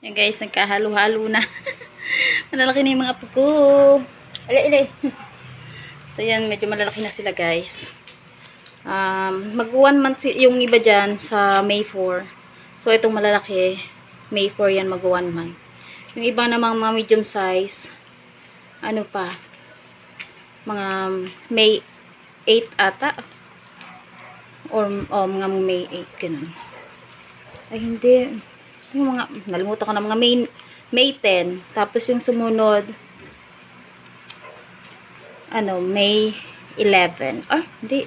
Yan guys, nagkahalo-halo na. malalaki na yung mga apo ko. Ala, ala. so yan, medyo malalaki na sila guys. Um, mag one month yung iba dyan sa May 4. So itong malalaki, May 4 yan mag one month. Yung iba namang mga medium size, ano pa, mga May 8 ata. Or oh, mga May 8, ganun. Ay, hindi. Yung mga, nalimutan ko na mga May, May 10. Tapos yung sumunod, ano, May 11. Ah, hindi.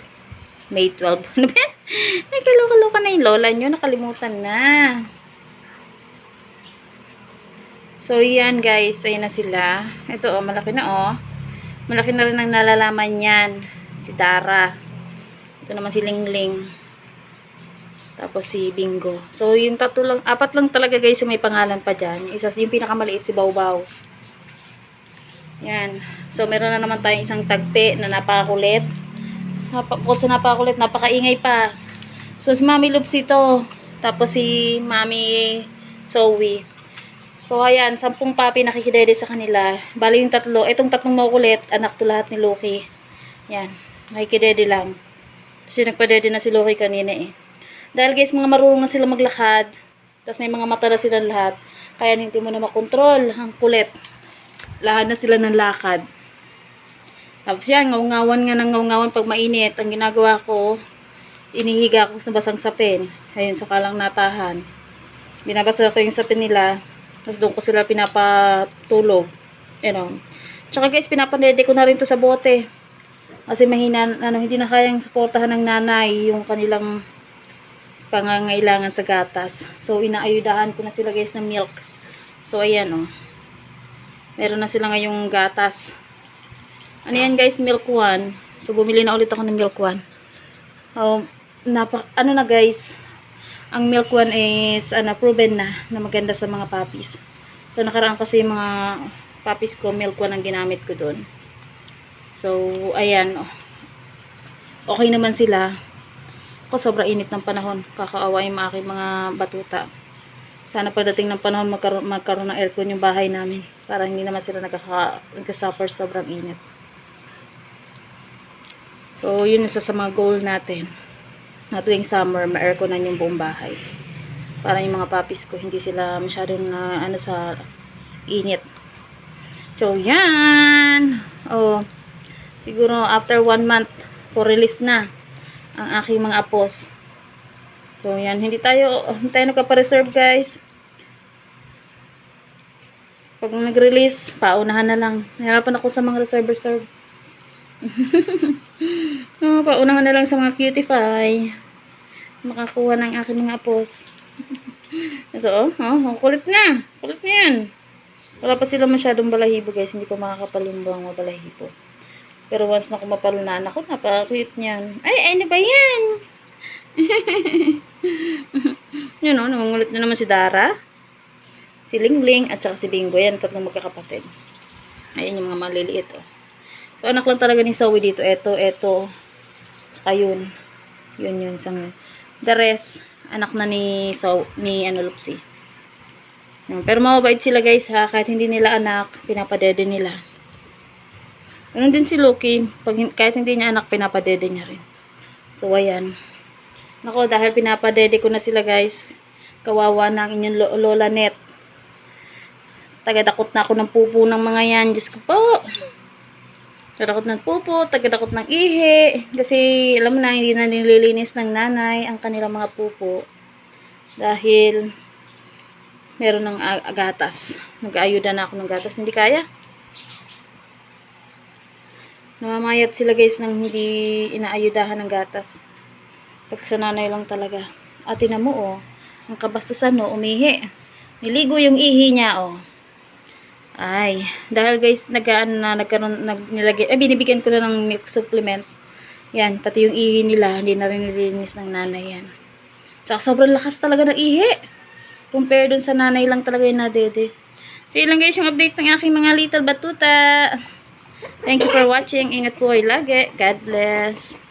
May 12. Ano ba yan? Ay, kaloka-loka na yung lola nyo. Nakalimutan na. So, yan guys. Ayun na sila. Ito, oh, malaki na, oh. Malaki na rin ang nalalaman yan. Si Dara. Ito naman si Lingling. Tapos si Bingo. So, yung tatlo lang, apat lang talaga guys may pangalan pa dyan. Yung Isa, yung pinakamaliit si Bawbaw. Yan. So, meron na naman tayong isang tagpi na napakakulit. Napa, bukod sa napakakulit, napakaingay pa. So, si Mami Loops ito. Tapos si Mami Zoe. So, ayan, sampung papi nakikidede sa kanila. Bali yung tatlo, itong tatlong makukulit, anak to lahat ni Loki. Yan, nakikidede lang. Kasi nagpadede na si Loki kanina eh. Dahil guys, mga marunong na sila maglakad. Tapos may mga mata na silang lahat. Kaya hindi mo na makontrol. Ang kulit. Lahat na sila ng lakad. Tapos yan, ngaw-ngawan nga ng ngaw-ngawan pag mainit. Ang ginagawa ko, inihiga ko sa basang sapin. Ayun, saka lang natahan. Binabasa ko yung sapin nila. Tapos doon ko sila pinapatulog. You know. Tsaka guys, pinapanede ko na rin to sa bote. Kasi mahina, ano, hindi na kayang suportahan ng nanay yung kanilang pangangailangan sa gatas. So, inaayudahan ko na sila guys ng milk. So, ayan oh. Meron na sila ngayong gatas. Ano yan guys? Milk 1. So, bumili na ulit ako ng milk 1. Oh, napa, ano na guys? Ang milk 1 is, ano, proven na, na maganda sa mga puppies. So, nakaraan kasi yung mga puppies ko, milk 1 ang ginamit ko doon. So, ayan oh. Okay naman sila ako sobra init ng panahon. Kakaawa yung aking mga batuta. Sana pagdating ng panahon magkaroon, magkaroon ng aircon yung bahay namin. Para hindi naman sila nagkaka, nagkasuffer sobrang init. So yun isa sa mga goal natin. Na tuwing summer ma-aircon na yung buong bahay. Para yung mga puppies ko hindi sila masyadong na ano sa init. So yan! Oh siguro after one month for release na ang aking mga apos. So, yan. Hindi tayo, hindi tayo nagpa-reserve, guys. Pag nag-release, paunahan na lang. Nahirapan ako sa mga reserve-reserve. oh, paunahan na lang sa mga cutify. Makakuha ng aking mga apos. Ito, oh. oh. Kulit na. Kulit na yan. Wala pa sila masyadong balahibo, guys. Hindi pa makakapalumbang mga balahibo. Pero once na kumapal na anak ko, napaka-cute niyan. Ay, ano ba yan? Yun o, nangungulit na naman si Dara. Si Lingling at saka si Bingo. Yan, tatlong magkakapatid. Ayan yung mga maliliit o. So, anak lang talaga ni Zoe dito. Eto, eto. Saka yun. Yun, yun. Sang, the rest, anak na ni, so, ni ano. Pero mababait sila guys ha. Kahit hindi nila anak, pinapadede nila. Ganun din si Loki. Pag, kahit hindi niya anak, pinapadede niya rin. So, ayan. Nako, dahil pinapadede ko na sila, guys. Kawawa na ang inyong lo- lola net. Tagadakot na ako ng pupo ng mga yan. Diyos ko po. Tagadakot ng pupo, tagadakot ng ihi. Kasi, alam mo na, hindi na nililinis ng nanay ang kanilang mga pupo. Dahil, meron ng a- gatas. Nag-aayuda na ako ng gatas. Hindi kaya. Namamayat sila guys nang hindi inaayudahan ng gatas. Pag sa nanay lang talaga. At mo oh, ang kabastusan no, umihi. Niligo yung ihi niya oh. Ay, dahil guys nagkaan na nagkaroon nag nilagay, eh binibigyan ko na ng milk supplement. Yan, pati yung ihi nila, hindi na rin nililinis ng nanay yan. Tsaka sobrang lakas talaga ng ihi. Compare dun sa nanay lang talaga yung nadede. So yun lang guys yung update ng aking mga little batuta. Thank you for watching. Ingat po kayo lagi. God bless.